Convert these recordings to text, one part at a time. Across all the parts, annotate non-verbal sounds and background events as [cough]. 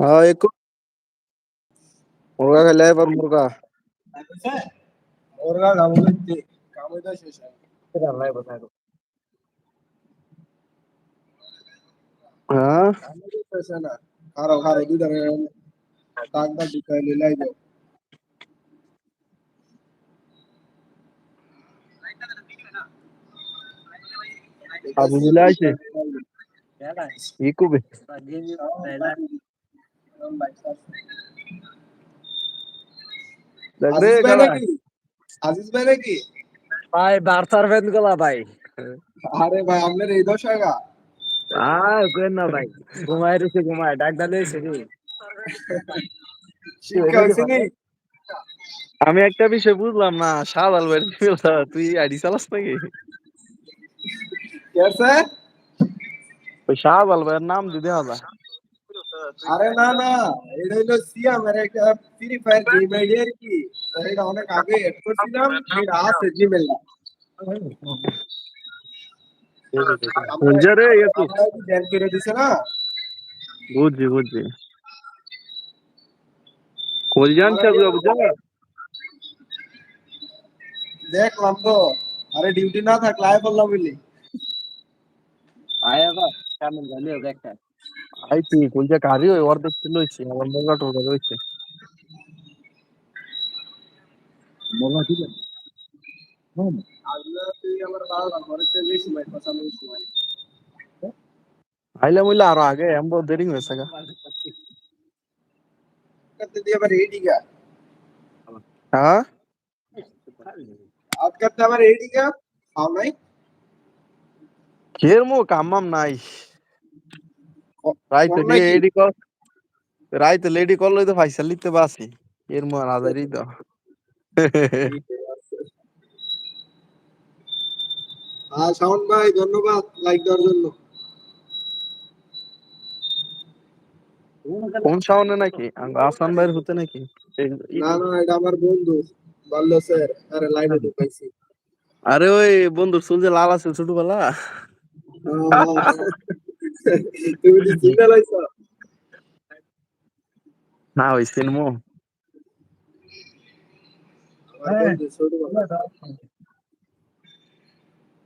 হ্যাঁ একটু মুরগা খেলে এবার মুরগা মুরগা গামুলিতে কামড়টা শেষ হয় হ্যাঁ কামড়টা শেষ হয় না খারো খারো দুধ দাগ দাগ দিতে লাই দাও আবু মিলে আছে ই কবে? দেখ রে আজিজ ভাই খেলা। নাকি? আজিজ ভাই নাকি? ভাই বার্সার ফ্যানগুলা ভাই। আরে ভাই আপনার এই দশাগা আর কেন না ভাই ঘুমায় রয়েছে ঘুমায় ডাক ডালে এসে কি? শিক্ষা হয়েছে নি আমি একটা বিষয় বুঝলাম না সাদ আলবের তুই আইডি চালাস নাকি? ওই শাহ আলবের নাম দিতে হবে আরে না না এটা হলো সিয়াম এর একটা ফ্রি ফায়ার গেম আইডি আর কি এটা অনেক আগে এড করছিলাম এটা আছে জিমেল বুঝছে রে একটু ব্যান করে দিছে না বুঝছি বুঝছি কল জানছে বুঝা দেখলাম তো আরে ডিউটি না থাকলে আয় বললাম বুঝলি আয়া বা কেমন জানি ও একটা আই তুই কলজা কারি ওই অর্ধেক ছিল হইছে আমার মঙ্গা টোকা রয়েছে মোলা ঠিক আছে আজকে তুই আমার বাবা ঘরে চলে এসে ভাই কথা বলছি আইলে মুইলে আরও আগে এমবো দেরি হয়েছে গা। করতে দিয়ে আবার রেডি গা। হ্যাঁ? আজ করতে আবার রেডি গা? খাও নাই? খের মো কামাম নাই। রাইতে লেডি কল রাইতে লেডি কল লইতে বাসি এর মো হাজারই তো [laughs] [laughs] হ্যাঁ শাওন ভাই ধন্যবাদ লাইক দেওয়ার জন্য। কোন সাউন্ড নাকি? আসান ভাইয়ের হতে নাকি? না না এটা আমার বন্ধু বলল স্যার আরে লাইভে ঢুকাইছি। আরে ওই বন্ধুর চুল যে লাল আছে ছোটবেলা। তুমি কি চিন্তা লাইছো না ওই সিনেমো। ছোটবেলা।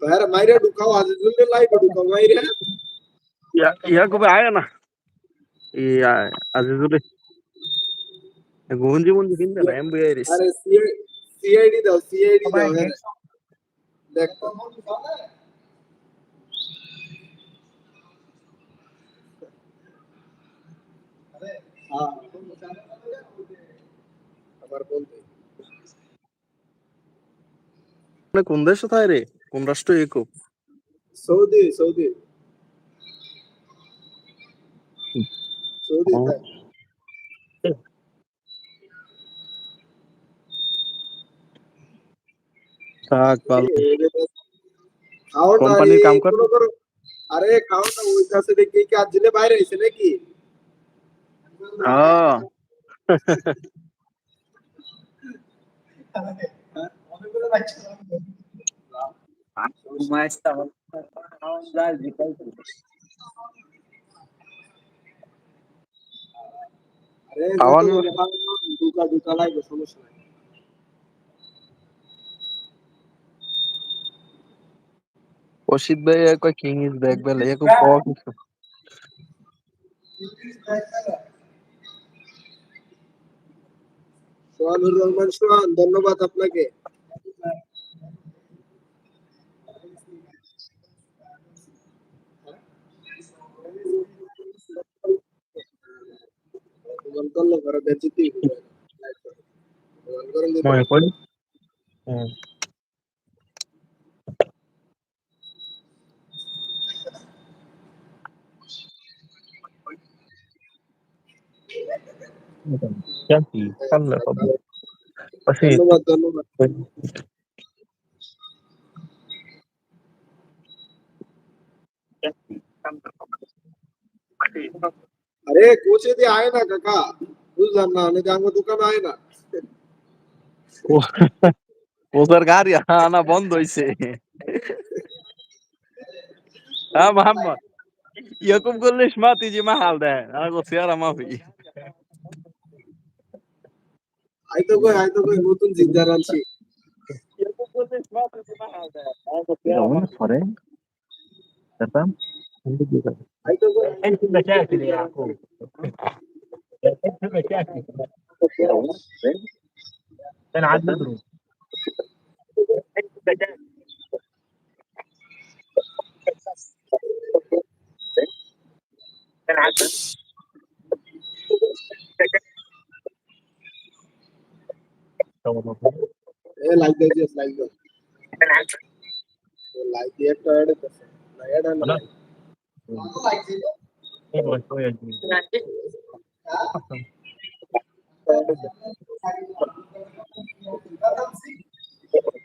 यार মাইরে ঢুকাও আজ জলদি লাইভে ঢুকাও মাইরে ইয়া ইয়া কবে আয় না ইয়া আজিজুলে গুঞ্জি মুঞ্জি কিনতে না এমবি আইরিস আরে সিআইডি দাও সিআইডি দাও। দেখ তো। আমার বন্ধু কোন দেশ কোথায় রে কোন রাষ্ট্র একো সৌদি সৌদি। থাক ভালো। কোম্পানির কাম কর? আরে খাও না ওই কাছে দেখি কি আজ দিনে বাইরে আইছে নাকি? হ্যাঁ। ঘুমায় আসতে যায় জিকাই আরে খাওয়ানো- যত খাও, ঢুকা ঢুকা লাগবে সমস্যা নাই অসিত ভাই কয় কিং ইজ ব্যাক বেলা একো পাওয়া কিছু সোহানুর রহমান সোহান ধন্যবাদ আপনাকে তোমার করল করে বেচিতি তোমার করেন মনে করি হুম Jangan, kan lah Pak. Pasti আরে কোচে দিয়ে আয় না কাকা। বুঝলাম না অনেক আমার দোকানে আয় না। ওদের গাড়ি আনা বন্ধ হইছে। হ্যাঁ মোহাম্মদ ইয়াকুব করলিস মা তুই যে মাহাল দেয় আর সিয়ারা মাফি। আই তো কই আই তো কই নতুন জিদ্দার আনছি। ইয়াকুব করলিস মা তুই যে মাহাল দেয় আর Vamos por ahí. ¿Verdad? الحين في مشاكل يا يعقوب. الحين في مشاكل. كان عاد نضرب الحين في مشاكل كان عاد العيدية العيدية العيدية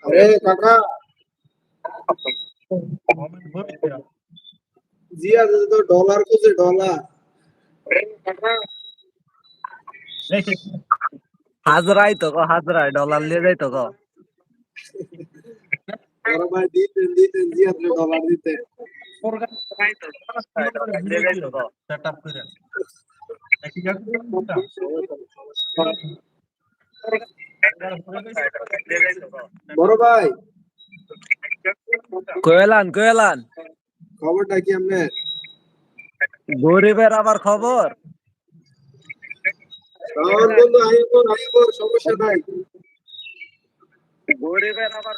আরে কাকা জিয়া তো ডলার কোসে ডলার হাজরাই তো গো, হাজরাই, ডলার লিয়ে যাই তো গো। ভাই, দিতেন দিতেন জিয়া তো করে বড় ভাই। কোয়েলান কোয়েলান। খবরটা কি আমনে গরিবের আবার খবর? বন্ধু আইবর আইবর সমস্যা নাই। গরিবের আবার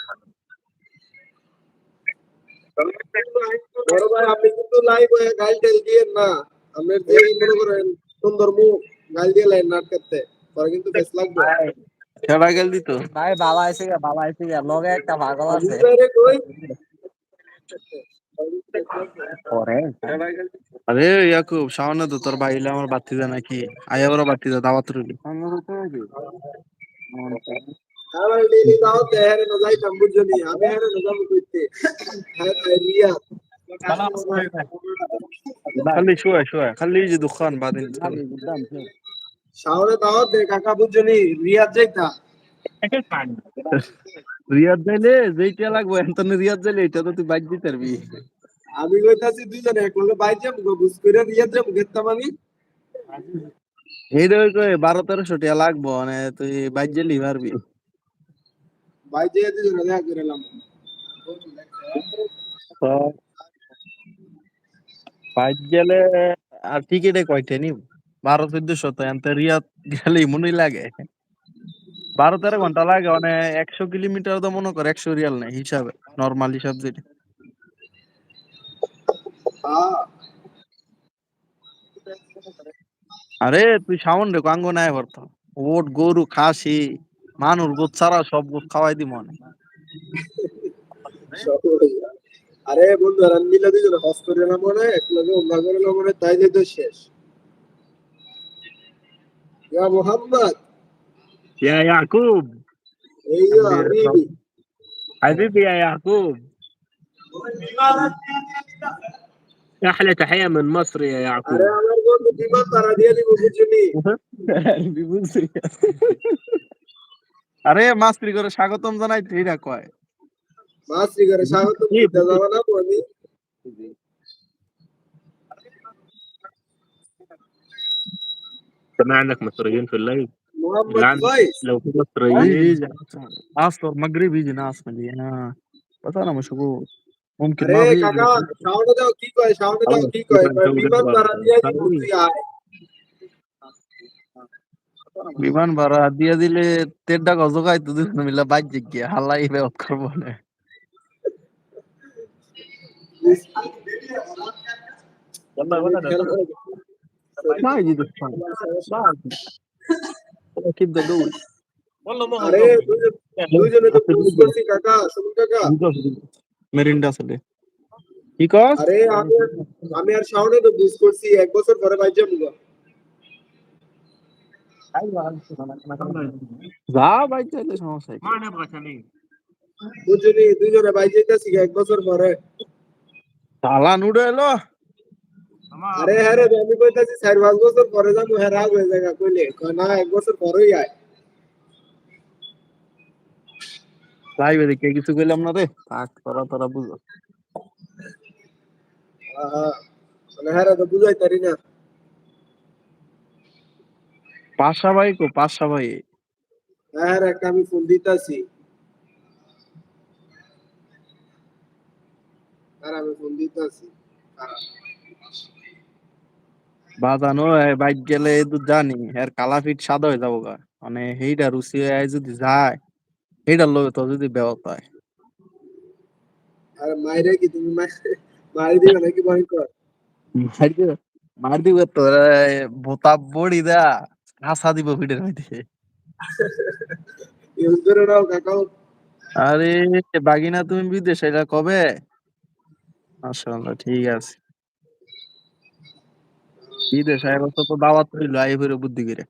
বড় ভাই আপনি কিন্তু লাইভ হয়ে গাইল টেল দিয়েন না। আপনার যে মনে করেন সুন্দর মুখ গাইল দিয়ে লাইন নাট করতে পরে কিন্তু বেশ লাগবে। খেলা গেল দিত। ভাই বাবা এসে গিয়া বাবা এসে গিয়া লগে একটা পাগল আছে। আরে ইয়াকুব সামনে তো তোর বাইলে আমার বাতি দে নাকি? আয়া বড় বাতি দে দাওয়াত রইলি। আমার ডেলি দাও দেহের না যাইতাম বুঝছনি আমি হেরে না কইতে। হ্যাঁ রিয়া। খালি শুয়ে শুয়ে খালি যে দোকান বাদিন শাওরে দাওয়াত দে কাকা রিয়াদ যাইতা। রিয়াদ যাইলে যেইটা লাগবে এন্তনে রিয়াদ যাইলে এটা তো তুই বাইক দিতে পারবি। আমি কইতাছি দুইজনে এক লগে বাইক গো বুঝ করে রিয়াদ যাম গেতাম আমি এই রে কই বারো তেরোশো টাকা লাগবো মানে তুই বাইক যাইলি পারবি। এলাম বাইক গেলে আর টিকিটে কয়টা নিব বারো চোদ্দশো তো এনতে রিয়াদ গেলেই মনে লাগে বারো তেরো ঘণ্টা লাগে মানে একশো কিলোমিটার তো মনে কর একশো রিয়াল নেই, হিসাবে। নর্মাল হিসাব যেটা আরে তুই সামন রে কাঙ্গ নাই করতো ওট গরু খাসি মানুষ গোছ ছাড়া সব গোছ খাওয়াই দি মনে সবই। আরে বন্ধু রান মিলে দুইজনে হস করে এলাম মনে এক লগে উমরা করে এলাম মনে তাই যে তো শেষ ইয়া মোহাম্মদ يا يعقوب এই যে হাবিবি حبيبي يا يعقوب احلى تحيه من مصر يا يعقوب আরে আমার বন্ধু বিমান তারা দিয়ে দিব বুঝছনি আরে মাস্ত্রি করে স্বাগতম জানাই এইটা কয় মাসি করে স্বাগত দিতে যাব না আমি سمع عندك مصريين في الليل মোহাম্মদ نعم. ভাই لو في مصريين يجي اصلا مغربي يجي ناس مليانه بس انا مشغول ممكن ما আরে بيجي কাকা সাউন্ড দাও কি কয় বিমান ভাড়া দিয়া দিলে তেরটা গজ খাইতো দুজন মিলে বাজ্যে গিয়ে হালাই বেয়ত করব না। কি কস? আরে আমি আর শাওনে তো বুঝ করছি এক বছর পরে বাইজাম গো। গো। যা ভাই চাইলে সমস্যা কি? ما نبغى تميم বুঝলি দুইজনে বাইর যাইতাছি এক বছর পরে চালান উড়ে এলো আরে হ্যাঁ রে আমি কইতাছি চার পাঁচ বছর পরে যাবো হ্যাঁ রাগ হয়ে জায়গা কইলে কয় না এক বছর পরেই আয় লাইভে দেখে কিছু কইলাম না রে থাক তোরা তোরা বুঝো আহা, মানে হ্যাঁ রে তো বুঝাই পারি না পাশা ভাই কো পাশা ভাই হ্যাঁ রে একটা আমি ফোন দিতাছি। আমি ফোন দিতাছি। বাজানো বাইক গেলে তো জানি আর কালা ফিট সাদা হয়ে যাব গা। মানে সেইটা রুচি হয়ে যদি যায় সেইটার লগে তো যদি ব্যবস্থা হয়। আর মাইরে কি তুমি মারি দিবে নাকি ভয়ঙ্কর? মার দিব মার দিব তো বোতা বড়ি দা। হাসা দিব মধ্যে। ইউজ করে নাও কাকাও। আরে বাগিনা তুমি বিদেশ এটা কবে? মাশাআল্লাহ ঠিক আছে। বিদেশ আয় বছর তো দাওয়াত হইল আই ফিরে বুদ্ধি করে।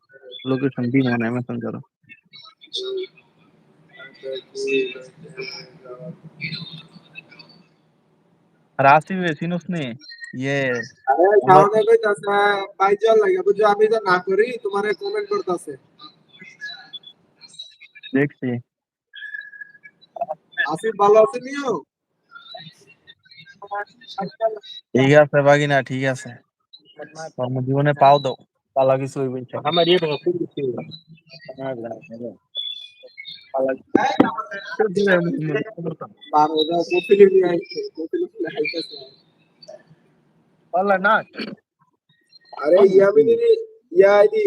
লোকেশন দিন মানে মেসেঞ্জার আর আসিবে চিনোস নি। ইয়ে আরে সামনে কইতাছে ভাই চল লাগে। বুঝছ আমি তো না করি তোমারে কমেন্ট করতেছে দেখছি। আসিফ ভালো আছে নিও ঠিক আছে বাগিনা ঠিক আছে। কর্ম জীবনে পাও দাও পালা কিছু হইবে ইনশাআল্লাহ। আমার ইয়ে তো খুব বেশি বারো দাও কপিলি নিয়ে আইছে কপিলি ফুলে হাইতাছে পালা না अरे यामिनी ने या दी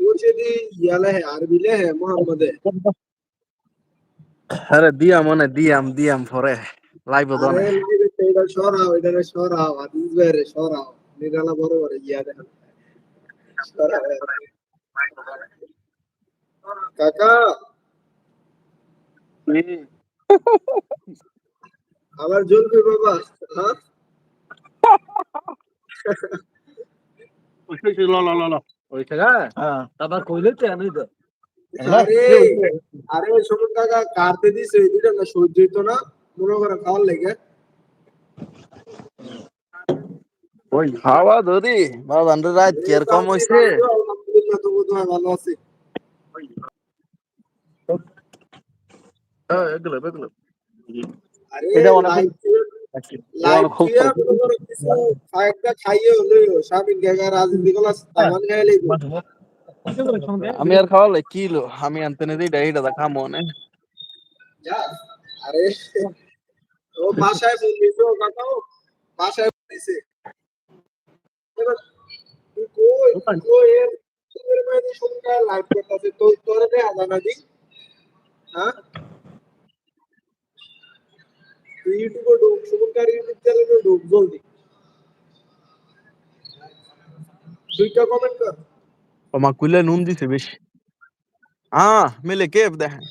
कुछ दी याला है अरबी ले है मोहम्मद है আরে দিয়াম মানে দিয়াম দিয়াম পরে লাইভ দনে अरे लाइव तेरा शोर आओ इधर शोर आओ आदिस बेरे शोर आओ निराला बरोबर है या दे शोर आओ काका আমার জলবি বাবা হ্যাঁ আরে আরে কাকা কাটতে দিছে এই দুইটা না সহ্য হইতো না। মনে করে খাওয়ার লাগে। ওই খাওয়া ধরি বাবা রাত কি হইছে? ভালো আছে। এগুলো এগুলো। এটা অনেক- মনে খাইলে আমি আর খাওয়ালে কিলো। আমি আনতে নে দিই এইটা দা খামো নে। আরে ও বাসায় ফোন দিছে ও ও বাসায় ফোন দিছে। এবার তুই কই তুই কই এর তোর মধ্যে শুনকা লাইভ করতেছে? তো তোরে দেখা জানা দি হ্যাঁ? তুই ইউটিউবে ঢুক শুভঙ্কার ইউটিউব চ্যানেলে ঢুক জলদি। দুইটা কমেন্ট কর। মা কুলে নুন দিছে বেশি। হ্যাঁ মিলে কে দেখেন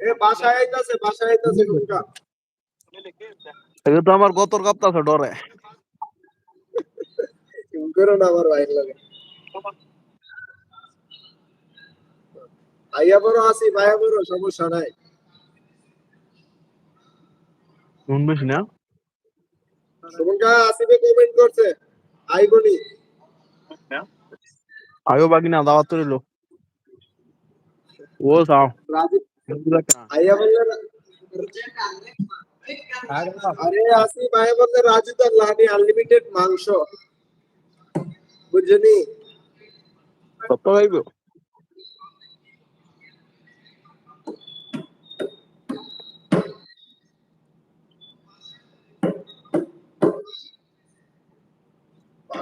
এ বাসায় আইতাছে বাসায় আইতাছে শুভঙ্কা এটা তো আমার গতর কাপ্তাছে ডরে। করো না আমার ভাইয়ের লাগে। আইয়া বড় আসি ভাইয়া বড় সমস্যা নাই। নুন বেশি না? শুভঙ্কা আসিবে কমেন্ট করছে। আইবনি আয়ো বাকি না দাওয়াত করিল ও সাও রাজি আইয়া বললে আরে আসি ভাইয়া বললে রাজু তার লাহানি আনলিমিটেড মাংস। বুঝলি? কত গাইব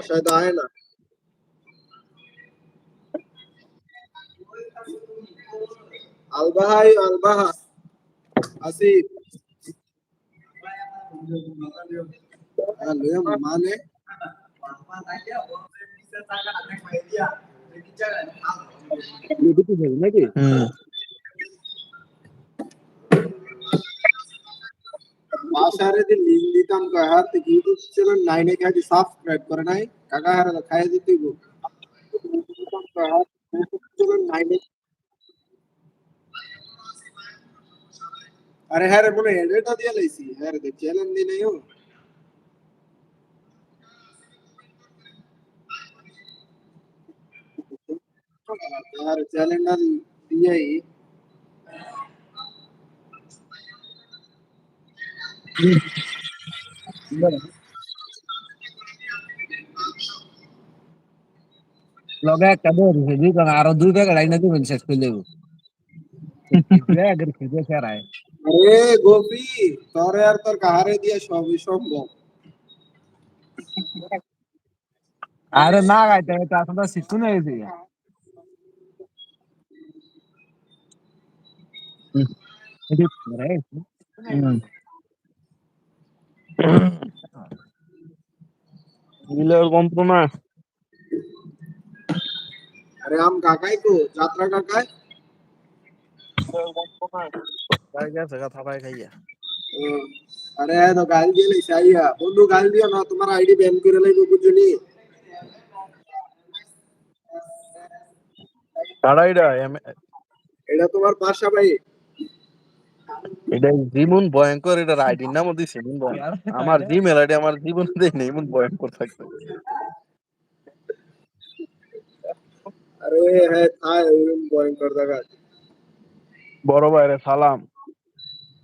তো আয় না। আলবাহাই আলবাহা আসিফ। মানে? নাকি বাসারে লিংক দিতাম কয়ার তো ইউটিউব চ্যানেল নাইনে কাছে সাবস্ক্রাইব করে নাই কাকা হারে খাইয়ে দিতেই গো দিতাম কয়ার চ্যানেল নাইনে अरे हरे बोले एडिट दिया लेसी हरे देख चैलेंज दी नहीं हो यार चैलेंज दिया ही লগে একটা দৌড় খেলি কারণ আরও দুই ব্যাগ আড়াই না দিবেন শেষ করে দেবো। ব্যাগের খেতে ফেরায় আরে গোপি তোরে আর তোর কাহারে দিয়ে সবই সম্ভব। আরে না গাইতে এটা আসলে শিখু না এসে হুম। গিলার যন্ত্রণা আরে আম কাকাই তো যাত্রা কাকাই। ভাই গেছে কথা ভাই খাইয়া। আরে তো গাল দিয়ে লাইছে আইয়া। বন্ধু গাল দিও না তোমার আইডি ব্যান করে লাইব বুঝুনি? কাড়াইডা এটা তোমার বাসা ভাই। এটা জীবন ভয়ঙ্কর এটা আইডির নামও দিছে জীবন ভয়ঙ্কর। আমার জিমেল আইডি আমার জীবন দেই নেই এমন ভয়ঙ্কর থাকতে। আরে হ্যাঁ ভয়ঙ্কর জায়গা বড় ভাইরে সালাম।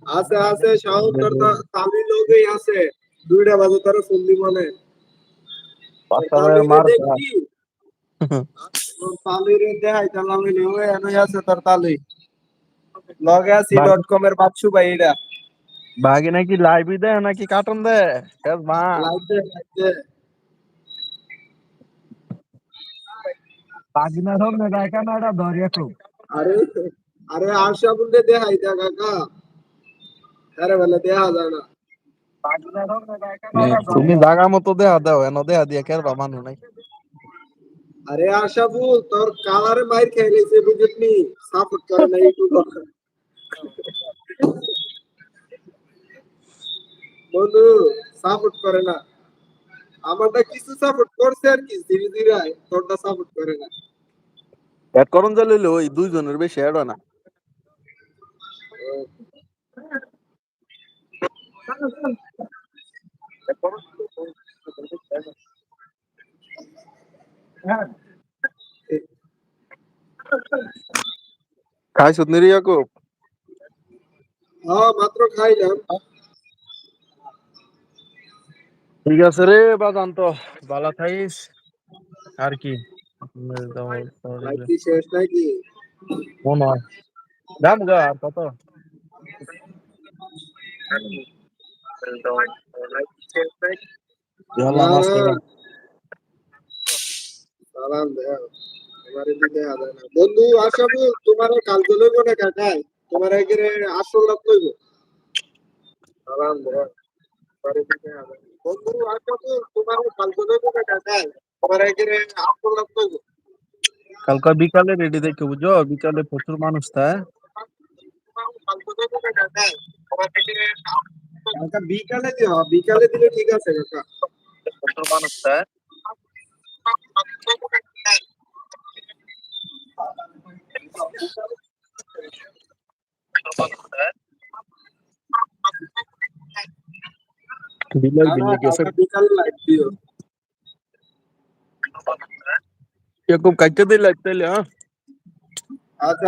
আছে আছে তা- তামিল লোকই আছে। দুইটা বাজে তোর ফোন দিব না পাঁচটা মার তালিরে দেখাই আমি লিওয়ে আছে তোর তালি। লগে আছি ডট কম এর বাদশু ভাই এটা বাকি নাকি লাইভই দেয় নাকি কার্টুন দেয়? মা। দে পাগিনা সব না গায় কেন এটা ধরিয়া খুব আরে আরে আশা বলতে দেখাই দে কাকা। আরে বলে দেখা যায় না। কেন তুমি জাগা মতো দেহা দাও এন দেহা দিয়ে কেরবা মানু নাই। আরে আশা বল তোর কালারে মাইর খেয়ে লেছে বুঝতনি সাপোর্ট করে না বন্ধু সাপোর্ট করে না। আমারটা কিছু সাপোর্ট করছে আর কি ধীরে ধীরে তোরটা সাপোর্ট করে না। এড করন যে লইলে ওই দুইজনের বেশি এড হয় না। খাইছত নি রে ইয়াকুব। হ্যাঁ মাত্র খাইলাম। ঠিক আছে রে বাজান তো ভালো থাইস আর কি? লাইক কি শেষ নাকি মনে হয় দাম গা আর কত? ইয়াল্লা না, মাস্টার না। সালাম দেয়া তোমারে দিতে হবে না। বন্ধু আশাবু তোমারে কালকে লইব না কাকাই তোমার আসল লাভ লইব সালাম দেয়া তোমারে দিতে হবে না। বন্ধু তোমারে লইব না কাকাই তোমার আসল লাভ লইব কালকে বিকালে রেডি দেখে বুঝো? বিকালে প্রচুর মানুষ থাকে বিকালে দিও বিকালে দিলে ঠিক আছে কাকা। প্রচুর মানুষ থাকে বিলে না, বিলে না, গেছে কাকা বিকালে লাইভ দিও ইয়াকুব কাইতে দিলে তাইলে হ্যাঁ আচ্ছা